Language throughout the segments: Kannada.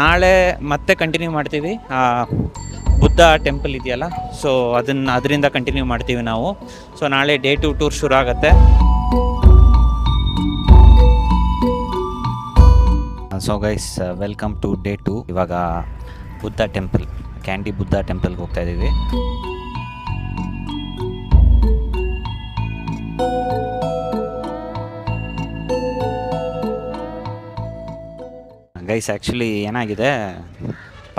ನಾಳೆ ಮತ್ತೆ ಕಂಟಿನ್ಯೂ ಮಾಡ್ತೀವಿ. ಬುದ್ಧ ಟೆಂಪಲ್ ಇದೆಯಲ್ಲ ಸೊ ಅದನ್ನು, ಅದರಿಂದ ಕಂಟಿನ್ಯೂ ಮಾಡ್ತೀವಿ ನಾವು. ಸೊ ನಾಳೆ ಡೇ ಟು ಟೂರ್ ಶುರು ಆಗುತ್ತೆ. So guys welcome to day two ಇವಾಗ ಬುದ್ಧ ಟೆಂಪಲ್ ಕ್ಯಾಂಡಿ ಬುದ್ಧ ಟೆಂಪಲ್ಗೆ ಹೋಗ್ತಾ ಇದ್ದೀವಿ ಗೈಸ್ ಆ್ಯಕ್ಚುಲಿ ಏನಾಗಿದೆ?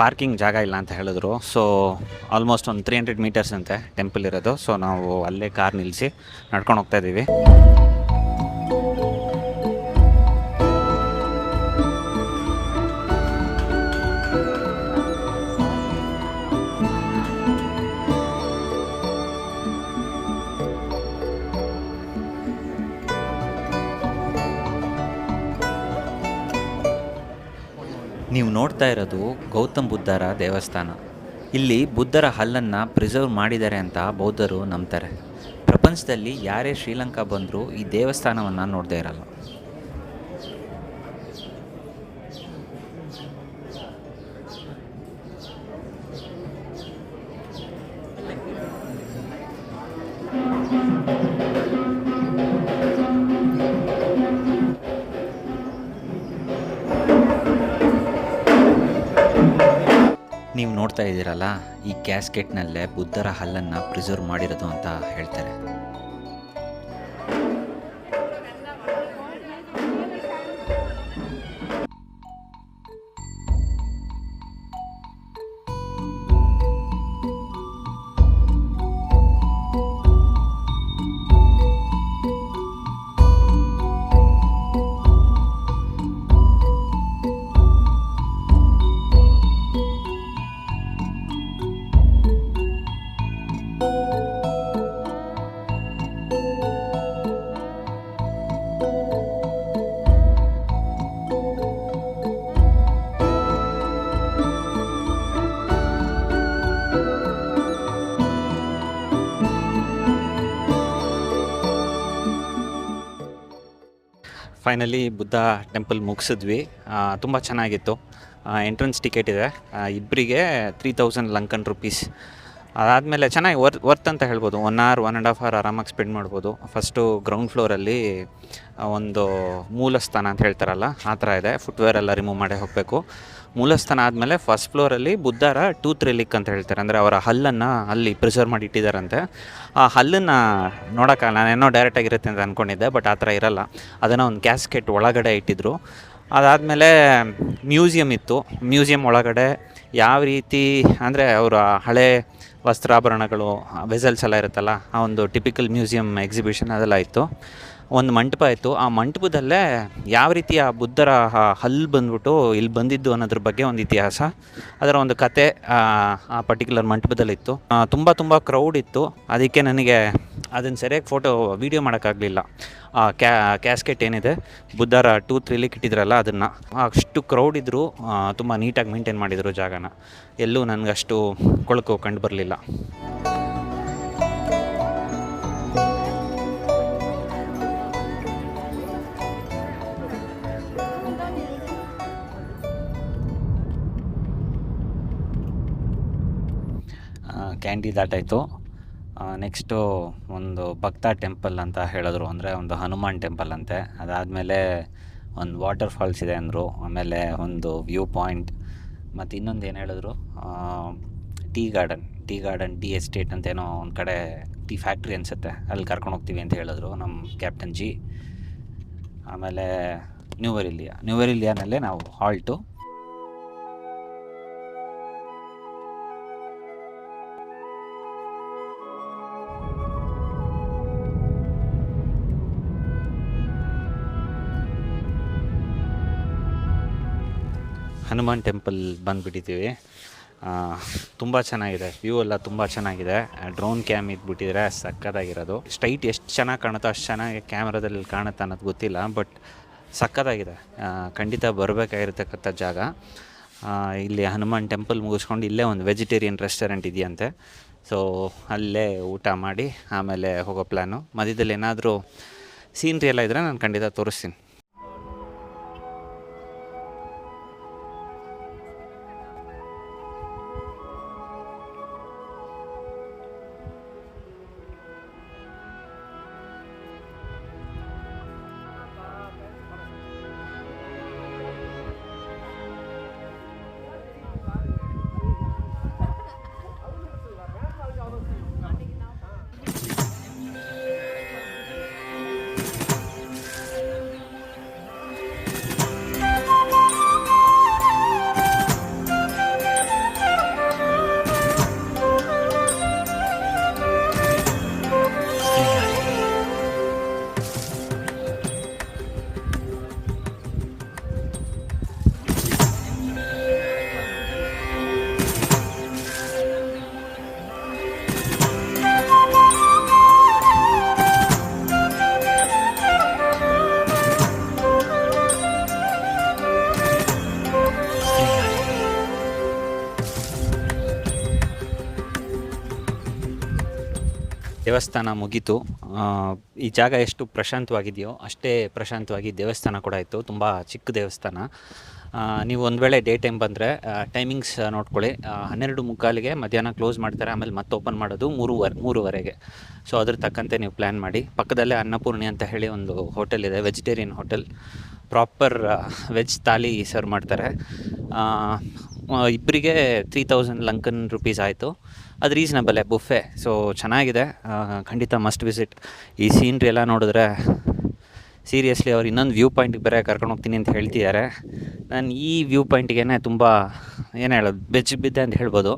ಪಾರ್ಕಿಂಗ್ ಜಾಗ ಇಲ್ಲ ಅಂತ ಹೇಳಿದ್ರು. ಸೊ ಆಲ್ಮೋಸ್ಟ್ ಒಂದು ತ್ರೀ ಹಂಡ್ರೆಡ್ ಮೀಟರ್ಸ್ ಅಂತೆ ಟೆಂಪಲ್ ಇರೋದು. ಸೊ ನಾವು ಅಲ್ಲೇ ಕಾರ್ ನಿಲ್ಲಿಸಿ ನಡ್ಕೊಂಡು ಹೋಗ್ತಾ ಇದ್ದೀವಿ. ನೋಡ್ತಾ ಇರೋದು ಗೌತಮ್ ಬುದ್ಧರ ದೇವಸ್ಥಾನ. ಇಲ್ಲಿ ಬುದ್ಧರ ಹಲ್ಲನ್ನು ಪ್ರಿಸರ್ವ್ ಮಾಡಿದ್ದಾರೆ ಅಂತ ಬೌದ್ಧರು ನಂಬ್ತಾರೆ. ಪ್ರಪಂಚದಲ್ಲಿ ಯಾರೇ ಶ್ರೀಲಂಕಾ ಬಂದರೂ ಈ ದೇವಸ್ಥಾನವನ್ನು ನೋಡದೇ ಇರಲ್ಲ. ನೋಡ್ತಾ ಇದ್ದೀರಲ್ಲ ಈ ಕ್ಯಾಸ್ಕೆಟ್ನಲ್ಲೇ ಬುದ್ಧರ ಹಲ್ಲನ್ನು ಪ್ರಿಸರ್ವ್ ಮಾಡಿರೋದು ಅಂತ ಹೇಳ್ತಾರೆ. ಫೈನಲಿ ಬುದ್ಧ ಟೆಂಪಲ್ ಮುಗಿಸಿದ್ವಿ. ತುಂಬ ಚೆನ್ನಾಗಿತ್ತು. ಎಂಟ್ರೆನ್ಸ್ ಟಿಕೆಟ್ ಇದೆ. ಇಬ್ಬರಿಗೆ ತ್ರೀ ತೌಸಂಡ್ ಲಂಕನ್ ರುಪೀಸ್ ಅದಾದಮೇಲೆ ಚೆನ್ನಾಗಿ ವರ್ತ್ ವರ್ತ್ ಅಂತ ಹೇಳ್ಬೋದು. One hour one and half hour ಆರಾಮಾಗಿ ಸ್ಪೆಂಡ್ ಮಾಡ್ಬೋದು. ಫಸ್ಟು ಗ್ರೌಂಡ್ ಫ್ಲೋರಲ್ಲಿ ಒಂದು ಮೂಲಸ್ಥಾನ ಅಂತ ಹೇಳ್ತಾರಲ್ಲ, ಆ ಥರ ಇದೆ. ಫುಟ್ವೇರ್ ಎಲ್ಲ ರಿಮೂವ್ ಮಾಡೇ ಹೋಗಬೇಕು. ಮೂಲಸ್ಥಾನ ಆದಮೇಲೆ ಫಸ್ಟ್ ಫ್ಲೋರಲ್ಲಿ ಬುದ್ಧರ ಟೂತ್ ರಿಲಿಕ್ ಅಂತ ಹೇಳ್ತಾರೆ. ಅಂದರೆ ಅವರ ಹಲ್ಲನ್ನು ಅಲ್ಲಿ ಪ್ರಿಸರ್ವ್ ಮಾಡಿ ಇಟ್ಟಿದ್ದಾರಂತೆ ಆ ಹಲ್ಲನ್ನು ನೋಡೋಕ್ಕೆ ನಾನೇನೋ ಡೈರೆಕ್ಟಾಗಿರುತ್ತೆ ಅಂತ ಅಂದ್ಕೊಂಡಿದ್ದೆ ಬಟ್ ಆ ಥರ ಇರಲ್ಲ. ಅದನ್ನು ಒಂದು ಕ್ಯಾಸ್ಕೆಟ್ ಒಳಗಡೆ ಇಟ್ಟಿದ್ರು. ಅದಾದಮೇಲೆ ಮ್ಯೂಸಿಯಮ್ ಇತ್ತು. ಮ್ಯೂಸಿಯಮ್ ಒಳಗಡೆ ಯಾವ ರೀತಿ, ಅಂದರೆ ಅವರ ಹಳೆ ವಸ್ತ್ರಾಭರಣಗಳು ವೆಸಲ್ಸ್ ಎಲ್ಲ ಇರುತ್ತಲ್ಲ ಆ ಒಂದು ಟಿಪಿಕಲ್ ಮ್ಯೂಸಿಯಂ ಎಕ್ಸಿಬಿಷನ್ ಅದೆಲ್ಲ ಇತ್ತು. ಒಂದು ಮಂಟಪ ಇತ್ತು. ಆ ಮಂಟಪದಲ್ಲೇ ಯಾವ ರೀತಿಯ ಬುದ್ಧರ ಹಲ್ಲು ಬಂದ್ಬಿಟ್ಟು ಇಲ್ಲಿ ಬಂದಿದ್ದು ಅನ್ನೋದ್ರ ಬಗ್ಗೆ ಒಂದು ಇತಿಹಾಸ. ಅದರ ಒಂದು ಕತೆ, ಆ ಪರ್ಟಿಕ್ಯುಲರ್ ಮಂಟಪದಲ್ಲಿತ್ತು. ತುಂಬ ತುಂಬ ಕ್ರೌಡ್ ಇತ್ತು. ಅದಕ್ಕೆ ನನಗೆ ಅದನ್ನು ಸರಿಯಾಗಿ ಫೋಟೋ ವೀಡಿಯೋ ಮಾಡೋಕ್ಕಾಗಲಿಲ್ಲ. ಆ ಕ್ಯಾ ಕ್ಯಾಸ್ಕೆಟ್ ಏನಿದೆ, ಬುದ್ಧರ ಟೂ ತ್ರೀಲಿಕ್ಕೆ ಇಟ್ಟಿದ್ರಲ್ಲ ಅದನ್ನು. ಅಷ್ಟು ಕ್ರೌಡ್ ಇದ್ದರೂ ತುಂಬ ನೀಟಾಗಿ ಮೇಂಟೈನ್ ಮಾಡಿದರು ಜಾಗನ. ಎಲ್ಲೂ ನನಗಷ್ಟು ಕೊಳಕು ಕಂಡು ಬರಲಿಲ್ಲ. ಕ್ಯಾಂಡಿ ದಾಟಾಯಿತು. ನೆಕ್ಸ್ಟು ಒಂದು ಭಕ್ತ ಟೆಂಪಲ್ ಅಂತ ಹೇಳಿದ್ರು ಅಂದರೆ ಒಂದು ಹನುಮಾನ್ ಟೆಂಪಲ್ ಅಂತೆ. ಅದಾದಮೇಲೆ ಒಂದು ವಾಟರ್ ಫಾಲ್ಸ್ ಇದೆ ಅಂದರು. ಆಮೇಲೆ ಒಂದು ವ್ಯೂ ಪಾಯಿಂಟ್. ಮತ್ತು ಇನ್ನೊಂದು ಏನು ಹೇಳಿದ್ರು? Tea garden. Tea garden, tea estate ಅಂತೇನೋ ಒಂದು ಕಡೆ ಟೀ ಫ್ಯಾಕ್ಟ್ರಿ ಅನಿಸುತ್ತೆ. ಅಲ್ಲಿ ಕರ್ಕೊಂಡು ಹೋಗ್ತೀವಿ ಅಂತ ಹೇಳಿದ್ರು ನಮ್ಮ ಕ್ಯಾಪ್ಟನ್ ಜಿ ಆಮೇಲೆ ನ್ಯೂವರ್ ಇಲ್ಲಿಯಾ ನ್ಯೂವರ್ ಇಲ್ಲಿಯಾನಲ್ಲೇ ನಾವು ಹಾಲ್ಟು. ಹನುಮಾನ್ ಟೆಂಪಲ್ ಬಂದುಬಿಟ್ಟಿದ್ದೀವಿ. ತುಂಬ ಚೆನ್ನಾಗಿದೆ. ವ್ಯೂ ಎಲ್ಲ ತುಂಬ ಚೆನ್ನಾಗಿದೆ. ಡ್ರೋನ್ ಕ್ಯಾಮ್ ಇದ್ಬಿಟ್ಟಿದ್ರೆ ಸಕ್ಕತ್ತಾಗಿರೋದು. ಸ್ಟ್ರೈಟ್ ಎಷ್ಟು ಚೆನ್ನಾಗಿ ಕಾಣುತ್ತೋ ಅಷ್ಟು ಚೆನ್ನಾಗಿ ಕ್ಯಾಮ್ರಾದಲ್ಲಿ ಕಾಣುತ್ತೆ ಅನ್ನೋದು ಗೊತ್ತಿಲ್ಲ ಬಟ್ ಸಕ್ಕತ್ತಾಗಿದೆ. ಖಂಡಿತ ಬರಬೇಕಾಗಿರ್ತಕ್ಕಂಥ ಜಾಗ. ಇಲ್ಲಿ ಹನುಮಾನ್ ಟೆಂಪಲ್ ಮುಗಿಸ್ಕೊಂಡು ಇಲ್ಲೇ ಒಂದು ವೆಜಿಟೇರಿಯನ್ ರೆಸ್ಟೋರೆಂಟ್ ಇದೆಯಂತೆ. ಸೊ ಅಲ್ಲೇ ಊಟ ಮಾಡಿ ಆಮೇಲೆ ಹೋಗೋ ಪ್ಲ್ಯಾನು ಮಧ್ಯದಲ್ಲಿ ಏನಾದರೂ ಸೀನ್ರಿ ಎಲ್ಲ ಇದ್ದರೆ ನಾನು ಖಂಡಿತ ತೋರಿಸ್ತೀನಿ. ದೇವಸ್ಥಾನ ಮುಗೀತು. ಈ ಜಾಗ ಎಷ್ಟು ಪ್ರಶಾಂತವಾಗಿದೆಯೋ ಅಷ್ಟೇ ಪ್ರಶಾಂತವಾಗಿ ದೇವಸ್ಥಾನ ಕೂಡ ಇತ್ತು. ತುಂಬ ಚಿಕ್ಕ ದೇವಸ್ಥಾನ. ನೀವು ಒಂದು ವೇಳೆ ಡೇ ಟೈಮ್ ಬಂದರೆ ಟೈಮಿಂಗ್ಸ್ ನೋಡ್ಕೊಳ್ಳಿ. ಹನ್ನೆರಡು ಮುಕ್ಕಾಲಿಗೆ ಮಧ್ಯಾಹ್ನ ಕ್ಲೋಸ್ ಮಾಡ್ತಾರೆ, ಆಮೇಲೆ ಮತ್ತೆ ಓಪನ್ ಮಾಡೋದು ಮೂರುವರೆ, ಮೂರುವರೆಗೆ. ಸೊ, ಅದ್ರ ತಕ್ಕಂತೆ ನೀವು ಪ್ಲ್ಯಾನ್ ಮಾಡಿ. ಪಕ್ಕದಲ್ಲೇ ಅನ್ನಪೂರ್ಣಿ ಅಂತ ಹೇಳಿ ಒಂದು ಹೋಟೆಲ್ ಇದೆ, vegetarian hotel. Proper veg thali serve ಮಾಡ್ತಾರೆ. ಇಬ್ಬರಿಗೆ ತ್ರೀ ತೌಸಂಡ್ ಲಂಕನ್ ರುಪೀಸ್ ಆಯಿತು. ಅದು ರೀಸನಬಲ್ಲೇ ಬುಫೆ ಸೊ ಚೆನ್ನಾಗಿದೆ. ಖಂಡಿತ ಮಸ್ಟ್ ವಿಸಿಟ್ ಈ ಸೀನ್ರಿ ಎಲ್ಲ ನೋಡಿದ್ರೆ ಸೀರಿಯಸ್ಲಿ ಅವ್ರು ಇನ್ನೊಂದು ವ್ಯೂ ಪಾಯಿಂಟ್ಗೆ ಬೇರೆ ಕರ್ಕೊಂಡು ಹೋಗ್ತೀನಿ ಅಂತ ಹೇಳ್ತಿದ್ದಾರೆ. ನಾನು ಈ ವ್ಯೂ ಪಾಯಿಂಟ್ಗೇ ತುಂಬ, ಏನು ಹೇಳೋದು, ಬೆಚ್ಚ ಬಿದ್ದೆ ಅಂತ ಹೇಳ್ಬೋದು.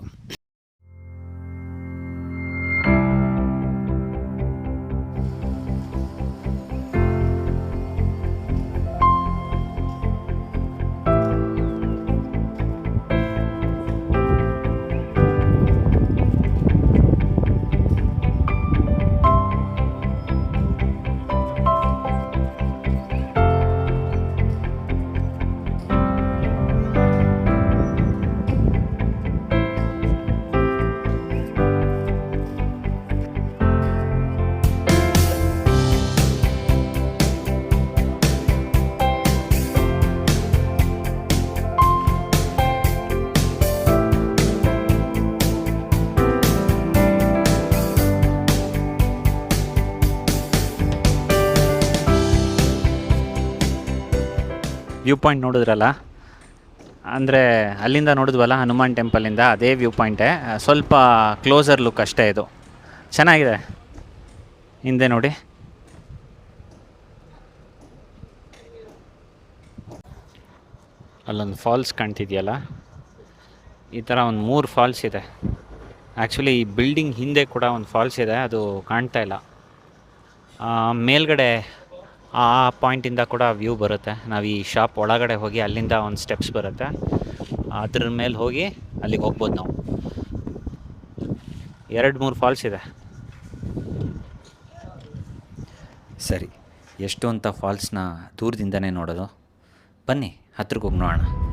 ವ್ಯೂ ಪಾಯಿಂಟ್ ನೋಡಿದ್ರಲ್ಲ? ಅಂದರೆ ಅಲ್ಲಿಂದ ನೋಡಿದ್ವಲ್ಲ, ಹನುಮಾನ್ ಟೆಂಪಲಿಂದ ಅದೇ ವ್ಯೂ ಪಾಯಿಂಟೇ ಸ್ವಲ್ಪ ಕ್ಲೋಸರ್ ಲುಕ್ ಅಷ್ಟೇ ಇದು. ಚೆನ್ನಾಗಿದೆ. ಹಿಂದೆ ನೋಡಿ. ಅಲ್ಲೊಂದು ಫಾಲ್ಸ್ ಕಾಣ್ತಿದೆಯಲ್ಲ? ಈ ಥರ ಒಂದು ಮೂರು ಫಾಲ್ಸ್ ಇದೆ. ಆ್ಯಕ್ಚುಲಿ ಈ ಬಿಲ್ಡಿಂಗ್ ಹಿಂದೆ ಕೂಡ ಒಂದು ಫಾಲ್ಸ್ ಇದೆ, ಅದು ಕಾಣ್ತಾ ಇಲ್ಲ. ಮೇಲ್ಗಡೆ ಆ ಪಾಯಿಂಟಿಂದ ಕೂಡ ವ್ಯೂ ಬರುತ್ತೆ. ನಾವು ಈ ಶಾಪ್ ಒಳಗಡೆ ಹೋಗಿ ಅಲ್ಲಿಂದ ಒಂದು ಸ್ಟೆಪ್ಸ್ ಬರುತ್ತೆ. ಅದ್ರ ಮೇಲೆ ಹೋಗಿ ಅಲ್ಲಿಗೆ ಹೋಗ್ಬೋದು ನಾವು. ಎರಡು ಮೂರು ಫಾಲ್ಸ್ ಇದೆ. ಸರಿ, ಎಷ್ಟು ಅಂತ ಫಾಲ್ಸ್ನ ದೂರದಿಂದನೇ ನೋಡೋದು. ಬನ್ನಿ ಹತ್ರಕ್ಕೆ ಹೋಗಿ ನೋಡೋಣ.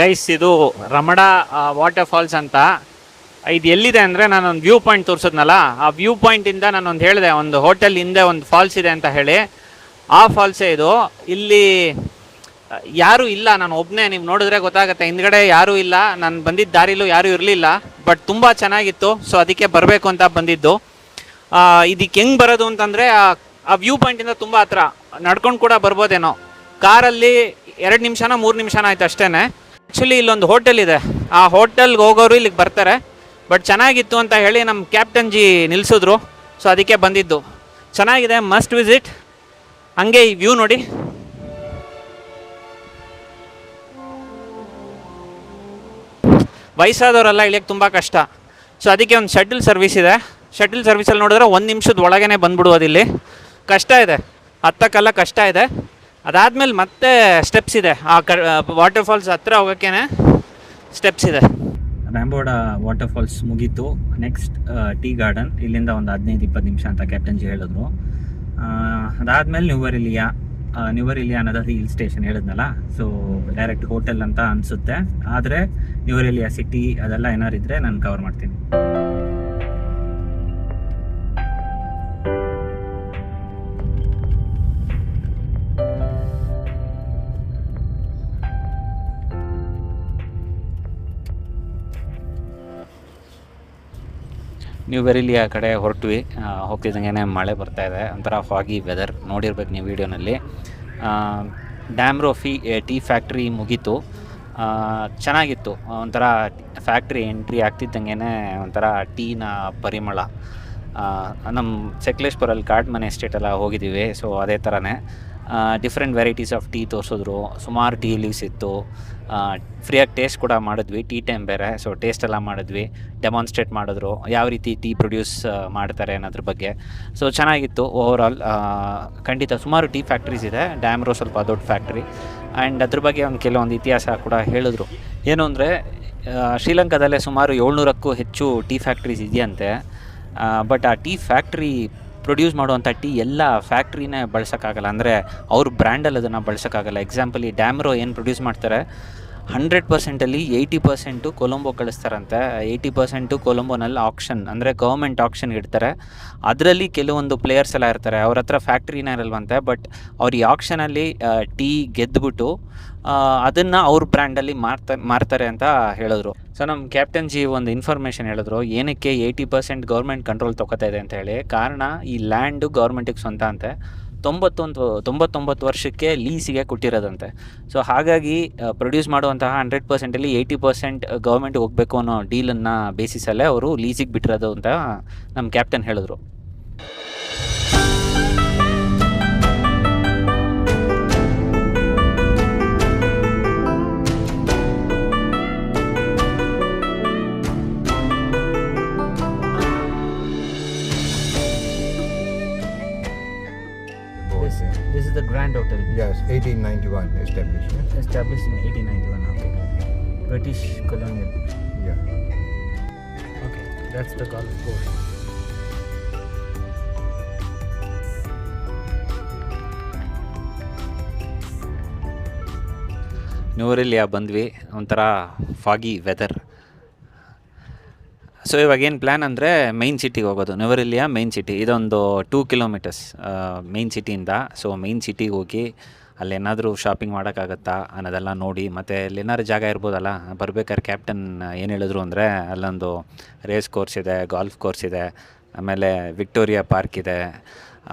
ಗೈಸ್, ಇದು ರಮಡಾ ವಾಟರ್ ಫಾಲ್ಸ್ ಅಂತ. ಇದು ಎಲ್ಲಿದೆ ಅಂದರೆ ನಾನೊಂದು ವ್ಯೂ ಪಾಯಿಂಟ್ ತೋರಿಸಿದ್ನಲ್ಲ, ಆ ವ್ಯೂ ಪಾಯಿಂಟಿಂದ ನಾನೊಂದು ಹೇಳಿದೆ, ಒಂದು ಹೋಟೆಲ್ ಹಿಂದೆ ಒಂದು ಫಾಲ್ಸ್ ಇದೆ ಅಂತ ಹೇಳಿ. ಆ ಫಾಲ್ಸೇ ಇದು. ಇಲ್ಲಿ, ಯಾರೂ ಇಲ್ಲ, ನಾನು ಒಬ್ಬನೇ ನೀವು ನೋಡಿದ್ರೆ ಗೊತ್ತಾಗುತ್ತೆ. ಹಿಂದ್ಗಡೆ ಯಾರೂ ಇಲ್ಲ, ನಾನು ಬಂದಿದ್ದ ದಾರಿಲೂ ಯಾರೂ ಇರಲಿಲ್ಲ ಬಟ್ ತುಂಬ ಚೆನ್ನಾಗಿತ್ತು ಸೊ ಅದಕ್ಕೆ ಬರಬೇಕು ಅಂತ ಬಂದಿದ್ದು. ಇದಕ್ಕೆ ಹೆಂಗೆ ಬರೋದು ಅಂತಂದರೆ, ಆ ವ್ಯೂ ಪಾಯಿಂಟಿಂದ ತುಂಬ ಹತ್ರ, ನಡ್ಕೊಂಡು ಕೂಡ ಬರ್ಬೋದೇನೋ. ಕಾರಲ್ಲಿ ಎರಡು ನಿಮಿಷನ ಮೂರು ನಿಮಿಷನ ಆಯ್ತು ಅಷ್ಟೇ ಆ್ಯಕ್ಚುಲಿ ಇಲ್ಲೊಂದು ಹೋಟೆಲ್ ಇದೆ. ಆ ಹೋಟೆಲ್ಗೆ ಹೋಗೋರು ಇಲ್ಲಿಗೆ ಬರ್ತಾರೆ. ಬಟ್ ಚೆನ್ನಾಗಿತ್ತು ಅಂತ ಹೇಳಿ ನಮ್ಮ ಕ್ಯಾಪ್ಟನ್ ಜಿ ನಿಲ್ಲಿಸಿದ್ರು ಸೊ ಅದಕ್ಕೆ ಬಂದಿದ್ದು. ಚೆನ್ನಾಗಿದೆ ಮಸ್ಟ್ ವಿಸಿಟ್ ಹಂಗೆ ಈ ವ್ಯೂ ನೋಡಿ. ವಯಸ್ಸಾದವರೆಲ್ಲ ಇಳಿಯೋಕ್ಕೆ ತುಂಬ ಕಷ್ಟ. ಸೊ ಅದಕ್ಕೆ ಒಂದು ಶಟಲ್ ಸರ್ವಿಸ್ ಇದೆ. ಶಟಲ್ ಸರ್ವಿಸಲ್ಲಿ ನೋಡಿದ್ರೆ ಒಂದು ನಿಮಿಷದ ಒಳಗೇ ಬಂದ್ಬಿಡೋದು ಇಲ್ಲಿ ಕಷ್ಟ ಇದೆ. ಹತ್ತಕ್ಕೆಲ್ಲ ಕಷ್ಟ ಇದೆ. ಅದಾದಮೇಲೆ ಮತ್ತೆ ಸ್ಟೆಪ್ಸ್ ಇದೆ. ಆ ಕ ವಾಟರ್ ಫಾಲ್ಸ್ ಹತ್ರ ಹೋಗೋಕ್ಕೇನೆ ಸ್ಟೆಪ್ಸ್ ಇದೆ. ರ್ಯಾಂಬೋಡ ವಾಟರ್ ಫಾಲ್ಸ್ ಮುಗೀತು ನೆಕ್ಸ್ಟ್ ಟೀ ಗಾರ್ಡನ್ ಇಲ್ಲಿಂದ ಒಂದು ಹದಿನೈದು, ಇಪ್ಪತ್ತು ನಿಮಿಷ ಅಂತ ಕ್ಯಾಪ್ಟನ್ ಜಿ ಹೇಳಿದ್ರು. ಅದಾದಮೇಲೆ ನ್ಯೂವರಿಲಿಯಾ ನ್ಯೂವರಿಲಿಯಾ ಅನ್ನೋದು ಹಿಲ್ ಸ್ಟೇಷನ್ ಹೇಳಿದ್ನಲ್ಲ. ಸೊ ಡೈರೆಕ್ಟ್ ಹೋಟೆಲ್ ಅಂತ ಅನಿಸುತ್ತೆ. ಆದರೆ ನ್ಯೂವರಿಲಿಯಾ ಸಿಟಿ ಅದೆಲ್ಲ ಏನಾರಿದ್ರೆ ನಾನು ಕವರ್ ಮಾಡ್ತೀನಿ. ನೀವು ಆ ಕಡೆ ಹೊರಟ್ವಿ. ಹೋಗ್ತಿದ್ದಂಗೆ ಮಳೆ ಬರ್ತಾ ಇದೆ. ಒಂಥರ ಫಾಗಿ ವೆದರ್ ನೋಡಿರ್ಬೇಕು ನೀವು ವೀಡಿಯೋನಲ್ಲಿ. ಡ್ಯಾಮ್ ರೋಫಿ ಟೀ ಫ್ಯಾಕ್ಟ್ರಿ ಮುಗೀತು. ಚೆನ್ನಾಗಿತ್ತು. ಒಂಥರ ಫ್ಯಾಕ್ಟ್ರಿ ಎಂಟ್ರಿ ಆಗ್ತಿದ್ದಂಗೆ ಒಂಥರ ಟೀನ ಪರಿಮಳ. ನಮ್ಮ ಸಕಲೇಶ್ಪುರಲ್ಲಿ ಕಾಟ್ ಮನೆ ಎಸ್ಟೇಟೆಲ್ಲ ಹೋಗಿದ್ದೀವಿ. ಸೊ ಅದೇ ಥರನೇ. ಡಿಫ್ರೆಂಟ್ ವೆರೈಟೀಸ್ ಆಫ್ ಟೀ ತೋರಿಸಿದ್ರು. ಸುಮಾರು ಟೀ ಲೀವ್ಸ್ ಇತ್ತು. ಫ್ರೀಯಾಗಿ ಟೇಸ್ಟ್ ಕೂಡ ಮಾಡಿದ್ವಿ. ಟೀ ಟೈಮ್ ಬೇರೆ ಸೊ ಟೇಸ್ಟ್ ಎಲ್ಲ ಮಾಡಿದ್ವಿ. ಡೆಮಾನ್ಸ್ಟ್ರೇಟ್ ಮಾಡಿದ್ರು. ಯಾವ ರೀತಿ ಟೀ ಪ್ರೊಡ್ಯೂಸ್ ಮಾಡ್ತಾರೆ ಅನ್ನೋದ್ರ ಬಗ್ಗೆ. ಸೊ ಚೆನ್ನಾಗಿತ್ತು ಓವರಾಲ್ ಖಂಡಿತ ಸುಮಾರು ಟೀ ಫ್ಯಾಕ್ಟ್ರೀಸ್ ಇದೆ. ಡ್ಯಾಮ್ರೋ ಸ್ವಲ್ಪ ದೊಡ್ಡ ಫ್ಯಾಕ್ಟ್ರಿ ಆ್ಯಂಡ್ ಅದ್ರ ಬಗ್ಗೆ ಒಂದು ಕೆಲವೊಂದು ಇತಿಹಾಸ ಕೂಡ ಹೇಳಿದ್ರು. ಏನು ಅಂದರೆ ಶ್ರೀಲಂಕಾದಲ್ಲೇ ಸುಮಾರು ಏಳ್ನೂರಕ್ಕೂ ಹೆಚ್ಚು ಟೀ ಫ್ಯಾಕ್ಟ್ರೀಸ್ ಇದೆಯಂತೆ. ಬಟ್ ಆ ಟೀ ಫ್ಯಾಕ್ಟ್ರಿ ಪ್ರೊಡ್ಯೂಸ್ ಮಾಡುವಂಥ ಟೀ ಎಲ್ಲ ಫ್ಯಾಕ್ಟ್ರಿನೇ ಬಳಸೋಕ್ಕಾಗಲ್ಲ. ಅಂದರೆ ಅವ್ರ ಬ್ರ್ಯಾಂಡಲ್ಲಿ ಅದನ್ನು ಬಳಸೋಕ್ಕಾಗಲ್ಲ. ಎಕ್ಸಾಂಪಲ್ ಈ ಡ್ಯಾಮ್ರೋ ಏನು ಪ್ರೊಡ್ಯೂಸ್ ಮಾಡ್ತಾರೆ? ಹಂಡ್ರೆಡ್ ಪರ್ಸೆಂಟಲ್ಲಿ ಏಯ್ಟಿ ಪರ್ಸೆಂಟು ಕೊಲಂಬೋ ಕಳಿಸ್ತಾರಂತೆ. ಏಯ್ಟಿ ಪರ್ಸೆಂಟು ಕೊಲಂಬೋನಲ್ಲಿ ಆಕ್ಷನ್ ಅಂದರೆ ಗೌರ್ಮೆಂಟ್ ಆಕ್ಷನ್ಗೆ ಇಡ್ತಾರೆ. ಅದರಲ್ಲಿ ಕೆಲವೊಂದು ಪ್ಲೇಯರ್ಸ್ ಎಲ್ಲ ಇರ್ತಾರೆ. ಅವ್ರ ಹತ್ರ ಫ್ಯಾಕ್ಟ್ರಿನೇ ಇರಲ್ವಂತೆ ಬಟ್ ಅವ್ರು ಈ ಆಕ್ಷನಲ್ಲಿ ಟೀ ಗೆದ್ದುಬಿಟ್ಟು ಅದನ್ನು ಅವ್ರ ಬ್ರ್ಯಾಂಡಲ್ಲಿ ಮಾರ್ತಾ, ಮಾರ್ತಾರೆ ಅಂತ ಹೇಳಿದ್ರು. ಸೊ ನಮ್ಮ ಕ್ಯಾಪ್ಟನ್ ಜಿ ಒಂದು ಇನ್ಫಾರ್ಮೇಷನ್ ಹೇಳಿದ್ರು, ಏನಕ್ಕೆ ಏಯ್ಟಿ ಪರ್ಸೆಂಟ್ ಗೌರ್ಮೆಂಟ್ ಕಂಟ್ರೋಲ್ ತೊಗೋತಾ ಇದೆ ಅಂತ ಹೇಳಿ. ಕಾರಣ, ಈ ಲ್ಯಾಂಡು ಗೌರ್ಮೆಂಟಿಗೆ ಸ್ವಂತ ಅಂತೆ. ತೊಂಬತ್ತೊಂದು, ತೊಂಬತ್ತೊಂಬತ್ತು ವರ್ಷಕ್ಕೆ ಲೀಸಿಗೆ ಕೊಟ್ಟಿರೋದಂತೆ. ಸೊ ಹಾಗಾಗಿ ಪ್ರೊಡ್ಯೂಸ್ ಮಾಡುವಂತಹ ಹಂಡ್ರೆಡ್ ಪರ್ಸೆಂಟಲ್ಲಿ ಏಯ್ಟಿ ಪರ್ಸೆಂಟ್ ಗೌರ್ಮೆಂಟ್ಗೆ ಹೋಗಬೇಕು ಅನ್ನೋ ಡೀಲನ್ನು ಬೇಸಿಸಲ್ಲೇ ಅವರು ಲೀಸಿಗೆ ಬಿಟ್ಟಿರೋದು ಅಂತ ನಮ್ಮ ಕ್ಯಾಪ್ಟನ್ ಹೇಳಿದ್ರು. Grand Hotel. Yes, 1891 established. Yeah. Established in 1891. Okay. British colonial. yeah. Okay. That's the golf course. ನ್ಯೂರೆಲಿಯಾ ಬಂದ್ವಿ ಒಂಥರ ಫಾಗಿ ವೆದರ್ ಸೊ ಇವಾಗ ಏನು ಪ್ಲ್ಯಾನ್ ಅಂದರೆ ಮೈನ್ ಸಿಟಿಗೆ ಹೋಗೋದು. ನ್ಯೂರೆಲಿಯಾ ಮೈನ್ ಸಿಟಿ ಇದೊಂದು ಟೂ ಕಿಲೋಮೀಟರ್ಸ್ ಮೈನ್ ಸಿಟಿಯಿಂದ ಸೊ ಮೈನ್ ಸಿಟಿಗೆ ಹೋಗಿ ಅಲ್ಲೇನಾದರೂ ಶಾಪಿಂಗ್ ಮಾಡೋಕ್ಕಾಗತ್ತಾ ಅನ್ನೋದೆಲ್ಲ ನೋಡಿ, ಮತ್ತು ಅಲ್ಲೇನಾದ್ರು ಜಾಗ ಇರ್ಬೋದಲ್ಲ, ಬರ್ಬೇಕಾದ್ರೆ ಕ್ಯಾಪ್ಟನ್ ಏನು ಹೇಳಿದ್ರು ಅಂದರೆ ಅಲ್ಲೊಂದು ರೇಸ್ ಕೋರ್ಸ್ ಇದೆ ಗಾಲ್ಫ್ ಕೋರ್ಸ್ ಇದೆ, ಆಮೇಲೆ ವಿಕ್ಟೋರಿಯಾ ಪಾರ್ಕ್ ಇದೆ,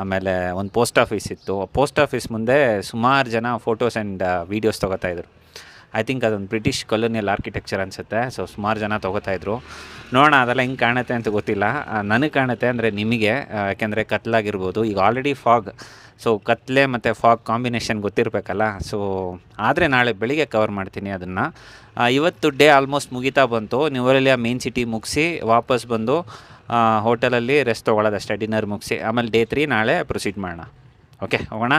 ಆಮೇಲೆ ಒಂದು ಪೋಸ್ಟ್ ಆಫೀಸ್ ಇತ್ತು. ಪೋಸ್ಟ್ ಆಫೀಸ್ ಮುಂದೆ ಸುಮಾರು ಜನ ಫೋಟೋಸ್ ಆ್ಯಂಡ್ ವೀಡಿಯೋಸ್ ತೊಗೋತಾ ಇದ್ರು. ಐ ಥಿಂಕ್ ಅದೊಂದು ಬ್ರಿಟಿಷ್ ಕೊಲೋನಿಯಲ್ ಆರ್ಕಿಟೆಕ್ಚರ್ ಅನಿಸುತ್ತೆ. ಸೊ ಸುಮಾರು ಜನ ತೊಗೋತಾ ಇದ್ರು. ನೋಡೋಣ, ಅದೆಲ್ಲ ಹೆಂಗೆ ಕಾಣುತ್ತೆ ಅಂತ ಗೊತ್ತಿಲ್ಲ. ನನಗೆ ಕಾಣುತ್ತೆ ಅಂದರೆ ನಿಮಗೆ ಯಾಕೆಂದರೆ ಕತ್ಲಾಗಿರ್ಬೋದು. ಈಗ ಆಲ್ರೆಡಿ ಫಾಗ್ ಸೊ ಕತ್ಲೆ ಮತ್ತು ಫಾಗ್ ಕಾಂಬಿನೇಷನ್ ಗೊತ್ತಿರಬೇಕಲ್ಲ. ಸೊ ಆದರೆ ನಾಳೆ ಬೆಳಿಗ್ಗೆ ಕವರ್ ಮಾಡ್ತೀನಿ ಅದನ್ನು. ಇವತ್ತು ಡೇ ಆಲ್ಮೋಸ್ಟ್ ಮುಗಿತಾ ಬಂತು. ನ್ಯೂವರೆಲಿಯ ಮೇನ್ ಸಿಟಿ ಮುಗಿಸಿ, ವಾಪಸ್ ಬಂದು ಹೋಟೆಲಲ್ಲಿ ರೆಸ್ಟ್ ತೊಗೊಳ್ಳೋದಷ್ಟೇ ಡಿನ್ನರ್ ಮುಗಿಸಿ. ಆಮೇಲೆ ಡೇ ತ್ರೀ ನಾಳೆ ಪ್ರೊಸೀಡ್ ಮಾಡೋಣ. ಓಕೆ ಹೋಗೋಣ?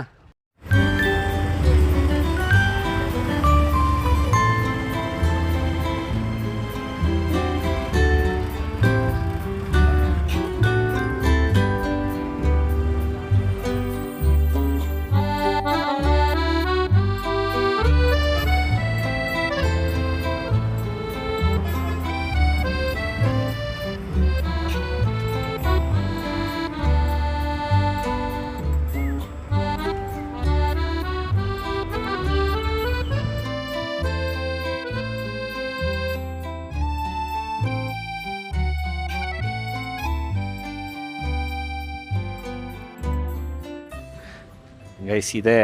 ಗೈಸ್ ಇದೆ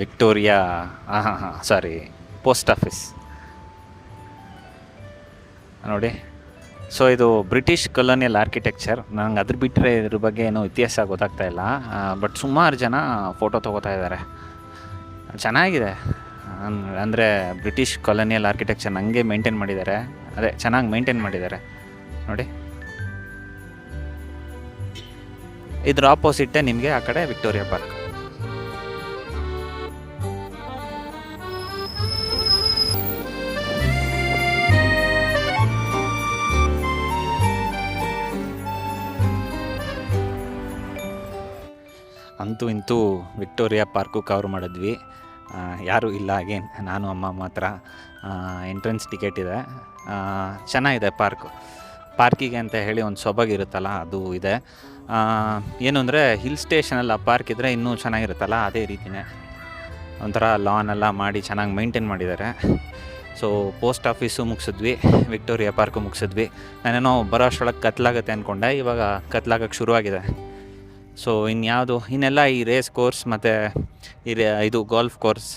ವಿಕ್ಟೋರಿಯಾ. ಹಾಂ ಹಾಂ ಹಾಂ ಸಾರಿ ಪೋಸ್ಟ್ ಆಫೀಸ್ ನೋಡಿ ಸೊ ಇದು ಬ್ರಿಟಿಷ್ ಕಲೋನಿಯಲ್ ಆರ್ಕಿಟೆಕ್ಚರ್ ನಂಗೆ ಅದ್ರ ಬಿಟ್ಟರೆ ಇದ್ರ ಬಗ್ಗೆ ಏನೂ ಇತಿಹಾಸ ಗೊತ್ತಾಗ್ತಾ ಇಲ್ಲ. ಬಟ್ ಸುಮಾರು ಜನ ಫೋಟೋ ತೊಗೋತಾ ಇದ್ದಾರೆ ಚೆನ್ನಾಗಿದೆ. ಅಂದರೆ ಬ್ರಿಟಿಷ್ ಕಲೋನಿಯಲ್ ಆರ್ಕಿಟೆಕ್ಚರ್ ಹಂಗೆ ಮೇಂಟೈನ್ ಮಾಡಿದ್ದಾರೆ. ಅದೇ, ಚೆನ್ನಾಗಿ ಮೇಂಟೈನ್ ಮಾಡಿದ್ದಾರೆ. ನೋಡಿ. ಇದ್ರ ಆಪೋಸಿಟ್ಟೇ ನಿಮಗೆ ಆ ಕಡೆ ವಿಕ್ಟೋರಿಯಾ ಪಾರ್ಕ್ ಅಂತೂ ಇಂತೂ ವಿಕ್ಟೋರಿಯಾ ಪಾರ್ಕು ಕವರ್ ಮಾಡಿದ್ವಿ. ಯಾರೂ ಇಲ್ಲ ಅಗೇನ್ ನಾನು, ಅಮ್ಮ ಮಾತ್ರ. ಎಂಟ್ರೆನ್ಸ್ ಟಿಕೆಟ್ ಇದೆ. ಚೆನ್ನಾಗಿದೆ ಪಾರ್ಕು. ಪಾರ್ಕಿಗೆ ಅಂತ ಹೇಳಿ ಒಂದು ಸೊಬಗಿರುತ್ತಲ್ಲ ಅದು ಇದೆ. ಏನು ಅಂದರೆ ಹಿಲ್ ಸ್ಟೇಷನಲ್ಲಿ ಆ ಪಾರ್ಕ್ ಇದ್ದರೆ ಇನ್ನೂ ಚೆನ್ನಾಗಿರುತ್ತಲ್ಲ, ಅದೇ ರೀತಿಯೇ ಒಂಥರ ಲಾನ್ ಎಲ್ಲ ಮಾಡಿ ಚೆನ್ನಾಗಿ ಮೈಂಟೈನ್ ಮಾಡಿದ್ದಾರೆ. ಸೊ ಪೋಸ್ಟ್ ಆಫೀಸು ಮುಗಿಸಿದ್ವಿ, ವಿಕ್ಟೋರಿಯಾ ಪಾರ್ಕು ಮುಗಿಸಿದ್ವಿ. ನಾನೇನೋ ಬರೋ ಅಷ್ಟರೊಳಗೆ ಕತ್ಲಾಗುತ್ತೆ ಅಂದ್ಕೊಂಡೆ ಇವಾಗ ಕತ್ಲಾಗಕ್ಕೆ ಶುರುವಾಗಿದೆ. ಸೊ ಇನ್ಯಾವುದು ಇನ್ನೆಲ್ಲ ಈ ರೇಸ್ ಕೋರ್ಸ್ ಮತ್ತು ಈ ಇದು ಗಾಲ್ಫ್ ಕೋರ್ಸ್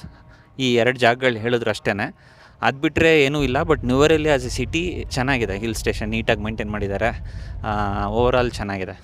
ಈ ಎರಡು ಜಾಗಗಳು ಹೇಳಿದ್ರು ಅಷ್ಟೇ ಅದು ಬಿಟ್ಟರೆ ಏನೂ ಇಲ್ಲ ಬಟ್ ನ್ಯೂವರಲ್ಲಿ ಆಸ್ ಎ ಸಿಟಿ ಚೆನ್ನಾಗಿದೆ ಹಿಲ್ ಸ್ಟೇಷನ್ ನೀಟಾಗಿ ಮೇಂಟೈನ್ ಮಾಡಿದ್ದಾರೆ. ಓವರಾಲ್ ಚೆನ್ನಾಗಿದೆ.